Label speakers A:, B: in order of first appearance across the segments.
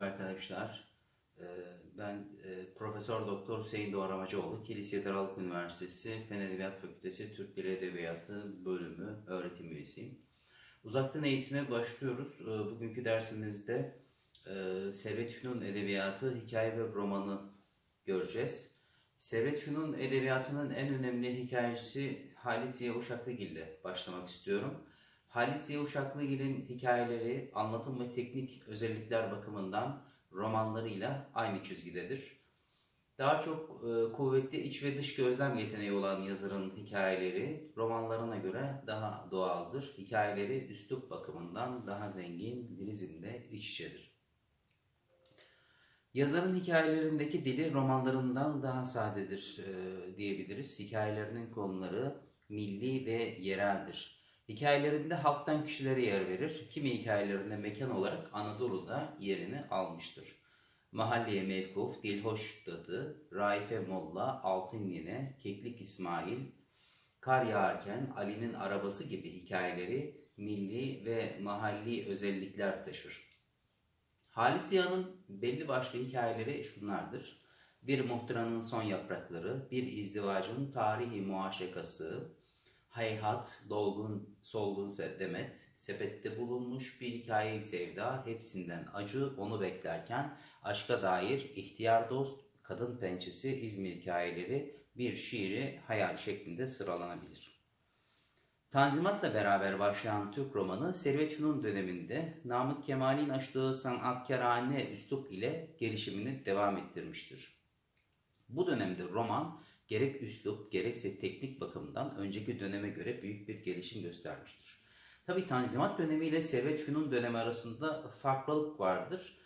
A: Arkadaşlar, e, ben e, Profesör Doktor Hüseyin Doğan Ramacıoğlu, Kilis Halk Üniversitesi Fen Edebiyat Fakültesi Türk Dili Edebiyatı bölümü öğretim üyesiyim. Uzaktan eğitime başlıyoruz. E, Bugünkü dersimizde e, Servet Fünun Edebiyatı, hikaye ve romanı göreceğiz. Servet Fünun Edebiyatı'nın en önemli hikayesi Halit Ziya Uşaklıgil ile başlamak istiyorum. Halit Ziya Uşaklıgil'in hikayeleri anlatım ve teknik özellikler bakımından romanlarıyla aynı çizgidedir. Daha çok e, kuvvetli iç ve dış gözlem yeteneği olan yazarın hikayeleri romanlarına göre daha doğaldır. Hikayeleri üslup bakımından daha zengin, lirizmle iç içedir. Yazarın hikayelerindeki dili romanlarından daha sadedir e, diyebiliriz. Hikayelerinin konuları milli ve yereldir. Hikayelerinde halktan kişilere yer verir. Kimi hikayelerinde mekan olarak Anadolu'da yerini almıştır. Mahalleye Mevkuf, Dilhoş Dadı, Raife Molla, Altın Nine, Keklik İsmail, Kar Yağarken, Ali'nin Arabası gibi hikayeleri milli ve mahalli özellikler taşır. Halit Ziya'nın belli başlı hikayeleri şunlardır. Bir muhtıranın son yaprakları, bir izdivacın tarihi muaşekası, hayhat, dolgun, solgun demet, sepette bulunmuş bir hikaye sevda, hepsinden acı, onu beklerken aşka dair ihtiyar dost, kadın pençesi, İzmir hikayeleri bir şiiri hayal şeklinde sıralanabilir. Tanzimat'la beraber başlayan Türk romanı Servet Fünun döneminde Namık Kemal'in açtığı sanatkarane üslup ile gelişimini devam ettirmiştir. Bu dönemde roman gerek üslup gerekse teknik bakımdan önceki döneme göre büyük bir gelişim göstermiştir. Tabi Tanzimat dönemi ile Servet Fünun dönemi arasında farklılık vardır.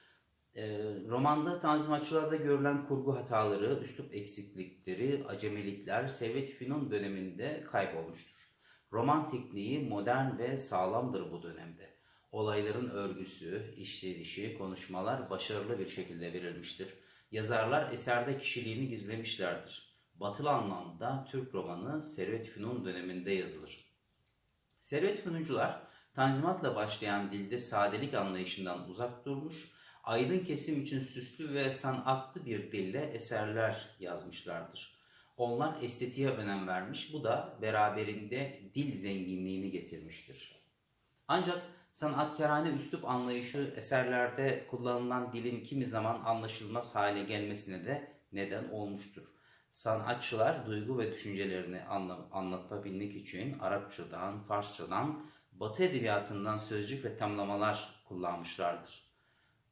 A: E, romanda Tanzimatçılarda görülen kurgu hataları, üslup eksiklikleri, acemilikler Servet Fünun döneminde kaybolmuştur. Roman tekniği modern ve sağlamdır bu dönemde. Olayların örgüsü, işlenişi, konuşmalar başarılı bir şekilde verilmiştir. Yazarlar eserde kişiliğini gizlemişlerdir. Batılı anlamda Türk romanı Servet Fünun döneminde yazılır. Servet Fünuncular Tanzimat'la başlayan dilde sadelik anlayışından uzak durmuş, aydın kesim için süslü ve sanatlı bir dille eserler yazmışlardır. Onlar estetiğe önem vermiş, bu da beraberinde dil zenginliğini getirmiştir. Ancak sanatkarane üslup anlayışı eserlerde kullanılan dilin kimi zaman anlaşılmaz hale gelmesine de neden olmuştur. Sanatçılar duygu ve düşüncelerini anla, anlatabilmek için Arapçadan, Farsçadan, Batı edebiyatından sözcük ve tamlamalar kullanmışlardır.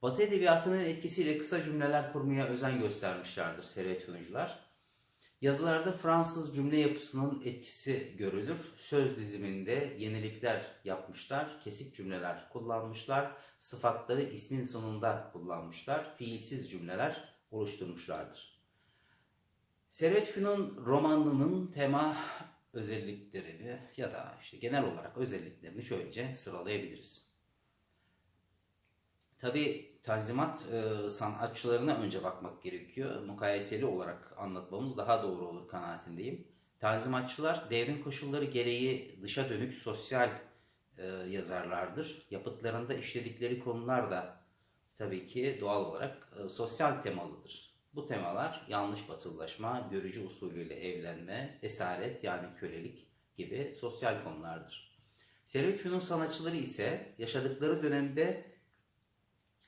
A: Batı edebiyatının etkisiyle kısa cümleler kurmaya özen göstermişlerdir Servet Fünuncular. Yazılarda Fransız cümle yapısının etkisi görülür. Söz diziminde yenilikler yapmışlar, kesik cümleler kullanmışlar, sıfatları ismin sonunda kullanmışlar, fiilsiz cümleler oluşturmuşlardır. Servet Fünun romanının tema özelliklerini ya da işte genel olarak özelliklerini şöylece sıralayabiliriz. Tabi Tanzimat e, sanatçılarına önce bakmak gerekiyor. Mukayeseli olarak anlatmamız daha doğru olur kanaatindeyim. Tanzimatçılar devrim koşulları gereği dışa dönük sosyal e, yazarlardır. Yapıtlarında işledikleri konular da tabii ki doğal olarak e, sosyal temalıdır. Bu temalar yanlış batılılaşma, görücü usulüyle evlenme, esaret yani kölelik gibi sosyal konulardır. Servet Fünun sanatçıları ise yaşadıkları dönemde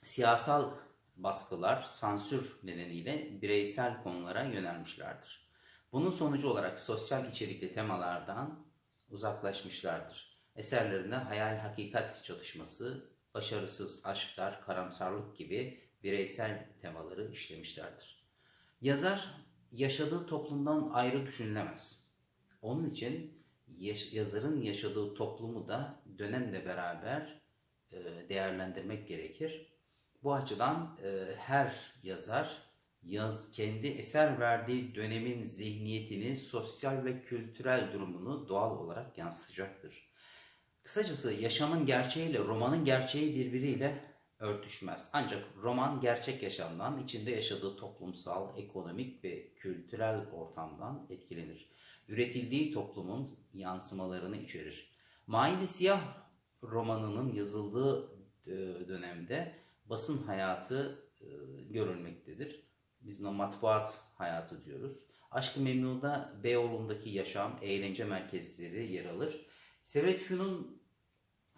A: siyasal baskılar, sansür nedeniyle bireysel konulara yönelmişlerdir. Bunun sonucu olarak sosyal içerikli temalardan uzaklaşmışlardır. Eserlerinde hayal hakikat çatışması, başarısız aşklar, karamsarlık gibi bireysel temaları işlemişlerdir. Yazar yaşadığı toplumdan ayrı düşünülemez. Onun için yazarın yaşadığı toplumu da dönemle beraber değerlendirmek gerekir. Bu açıdan e, her yazar yaz kendi eser verdiği dönemin zihniyetini, sosyal ve kültürel durumunu doğal olarak yansıtacaktır. Kısacası yaşamın gerçeğiyle romanın gerçeği birbiriyle örtüşmez. Ancak roman gerçek yaşamdan, içinde yaşadığı toplumsal, ekonomik ve kültürel ortamdan etkilenir. Üretildiği toplumun yansımalarını içerir. Mavi ve Siyah romanının yazıldığı e, dönemde basın hayatı e, görülmektedir. Biz buna matbuat hayatı diyoruz. Aşk-ı Memnu'da Beyoğlu'ndaki yaşam, eğlence merkezleri yer alır. Servet Fünun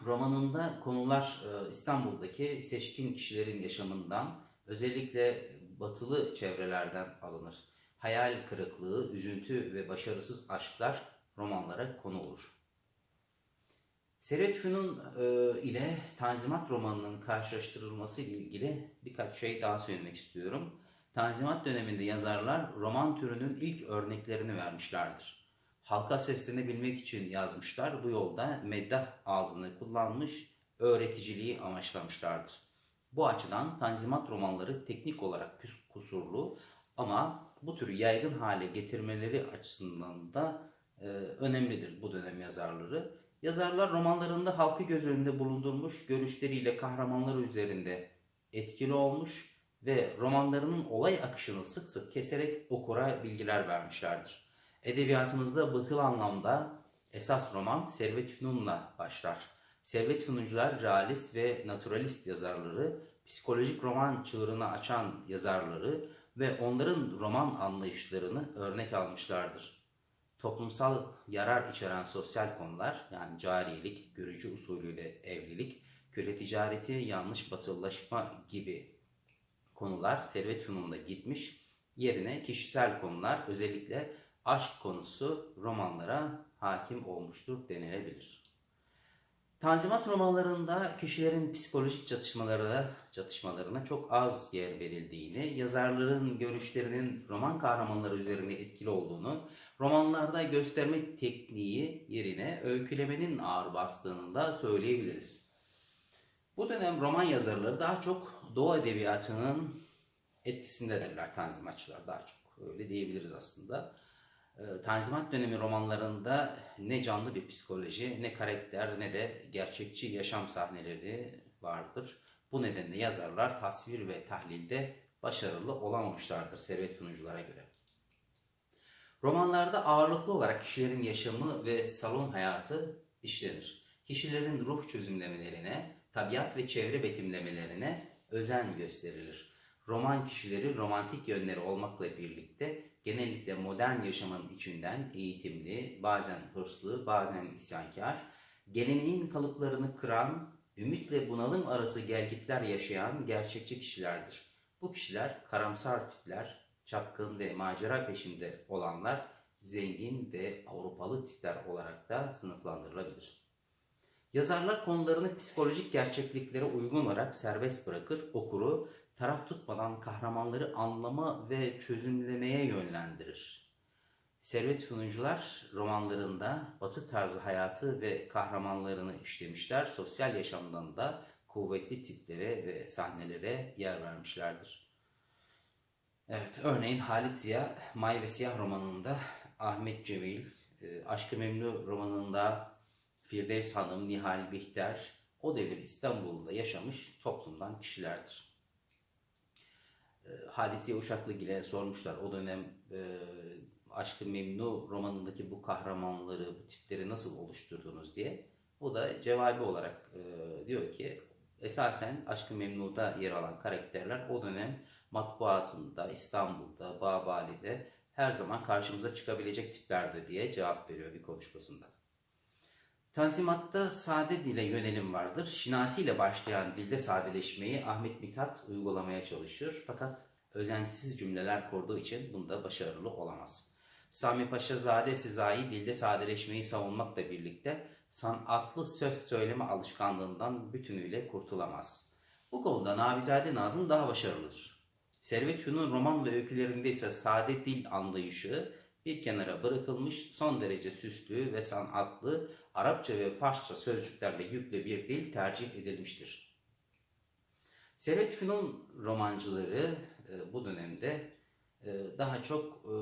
A: romanında konular e, İstanbul'daki seçkin kişilerin yaşamından, özellikle batılı çevrelerden alınır. Hayal kırıklığı, üzüntü ve başarısız aşklar romanlara konu olur. Servet Fünun e, ile Tanzimat romanının karşılaştırılması ile ilgili birkaç şey daha söylemek istiyorum. Tanzimat döneminde yazarlar roman türünün ilk örneklerini vermişlerdir. Halka seslenebilmek için yazmışlar. Bu yolda meddah ağzını kullanmış, öğreticiliği amaçlamışlardır. Bu açıdan Tanzimat romanları teknik olarak kusurlu ama bu türü yaygın hale getirmeleri açısından da e, önemlidir bu dönem yazarları. Yazarlar romanlarında halkı göz önünde bulundurmuş, görüşleriyle kahramanları üzerinde etkili olmuş ve romanlarının olay akışını sık sık keserek okura bilgiler vermişlerdir. Edebiyatımızda batılı anlamda esas roman Servet Fünun'la başlar. Servet Fünuncular realist ve naturalist yazarları, psikolojik roman çığırını açan yazarları ve onların roman anlayışlarını örnek almışlardır. Toplumsal yarar içeren sosyal konular yani cariyelik, görücü usulüyle evlilik, köle ticareti, yanlış batılılaşma gibi konular Servet Fünun'da gitmiş. Yerine kişisel konular özellikle aşk konusu romanlara hakim olmuştur denilebilir. Tanzimat romanlarında kişilerin psikolojik çatışmalarına, çatışmalarına çok az yer verildiğini, yazarların görüşlerinin roman kahramanları üzerinde etkili olduğunu, romanlarda gösterme tekniği yerine öykülemenin ağır bastığını da söyleyebiliriz. Bu dönem roman yazarları daha çok Doğu Edebiyatı'nın etkisindedirler Tanzimatçılar daha çok. Öyle diyebiliriz aslında. Ee, Tanzimat dönemi romanlarında ne canlı bir psikoloji, ne karakter, ne de gerçekçi yaşam sahneleri vardır. Bu nedenle yazarlar tasvir ve tahlilde başarılı olamamışlardır Servet Fünunculara göre. Romanlarda ağırlıklı olarak kişilerin yaşamı ve salon hayatı işlenir. Kişilerin ruh çözümlemelerine, tabiat ve çevre betimlemelerine özen gösterilir. Roman kişileri romantik yönleri olmakla birlikte genellikle modern yaşamın içinden eğitimli, bazen hırslı, bazen isyankar, geleneğin kalıplarını kıran, ümitle bunalım arası gelgitler yaşayan gerçekçi kişilerdir. Bu kişiler karamsar tipler, çapkın ve macera peşinde olanlar, zengin ve Avrupalı tipler olarak da sınıflandırılabilir. Yazarlar konularını psikolojik gerçekliklere uygun olarak serbest bırakır, okuru taraf tutmadan kahramanları anlama ve çözümlemeye yönlendirir. Servet Fünuncular romanlarında batı tarzı hayatı ve kahramanlarını işlemişler. Sosyal yaşamdan da kuvvetli tiplere ve sahnelere yer vermişlerdir. Evet, örneğin Halit Ziya, May ve Siyah romanında Ahmet Cemil, e, Aşk-ı Memnu romanında Firdevs Hanım, Nihal Bihter, o devir İstanbul'da yaşamış toplumdan kişilerdir. E, Halit Ziya Uşaklıgil'e sormuşlar o dönem e, Aşk-ı Memnu romanındaki bu kahramanları, bu tipleri nasıl oluşturdunuz diye. O da cevabı olarak e, diyor ki esasen Aşk-ı Memnu'da yer alan karakterler o dönem matbuatında, İstanbul'da, Babali'de her zaman karşımıza çıkabilecek tiplerdi diye cevap veriyor bir konuşmasında. Tanzimat'ta sade dile yönelim vardır. Şinasi ile başlayan dilde sadeleşmeyi Ahmet Mithat uygulamaya çalışıyor. Fakat özentisiz cümleler kurduğu için bunda başarılı olamaz. Sami Paşa Zade Sezai dilde sadeleşmeyi savunmakla birlikte sanatlı söz söyleme alışkanlığından bütünüyle kurtulamaz. Bu konuda Nabizade Nazım daha başarılıdır. Servet Fünun roman ve öykülerinde ise sade dil anlayışı bir kenara bırakılmış son derece süslü ve sanatlı Arapça ve Farsça sözcüklerle yüklü bir dil tercih edilmiştir. Servet Fünun romancıları e, bu dönemde e, daha çok e,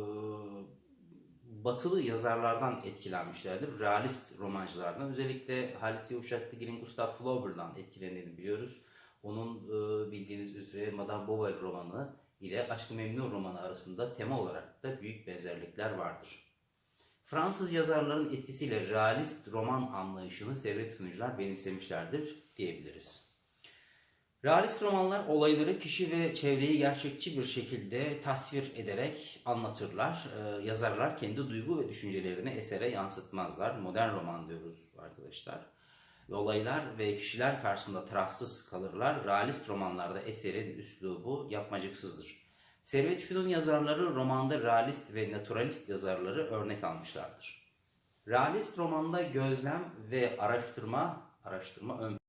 A: batılı yazarlardan etkilenmişlerdir. Realist romancılardan. Özellikle Halit Uşaklıgil'in Gustav Flaubert'dan etkilendiğini biliyoruz. Onun bildiğiniz üzere Madame Bovary romanı ile Aşk-ı Memnu romanı arasında tema olarak da büyük benzerlikler vardır. Fransız yazarların etkisiyle realist roman anlayışını Servet Fünuncular benimsemişlerdir diyebiliriz. Realist romanlar olayları kişi ve çevreyi gerçekçi bir şekilde tasvir ederek anlatırlar. Ee, yazarlar kendi duygu ve düşüncelerini esere yansıtmazlar. Modern roman diyoruz arkadaşlar. Olaylar ve kişiler karşısında tarafsız kalırlar. Realist romanlarda eserin üslubu yapmacıksızdır. Servet Fünun yazarları romanda realist ve naturalist yazarları örnek almışlardır. Realist romanda gözlem ve araştırma araştırma ön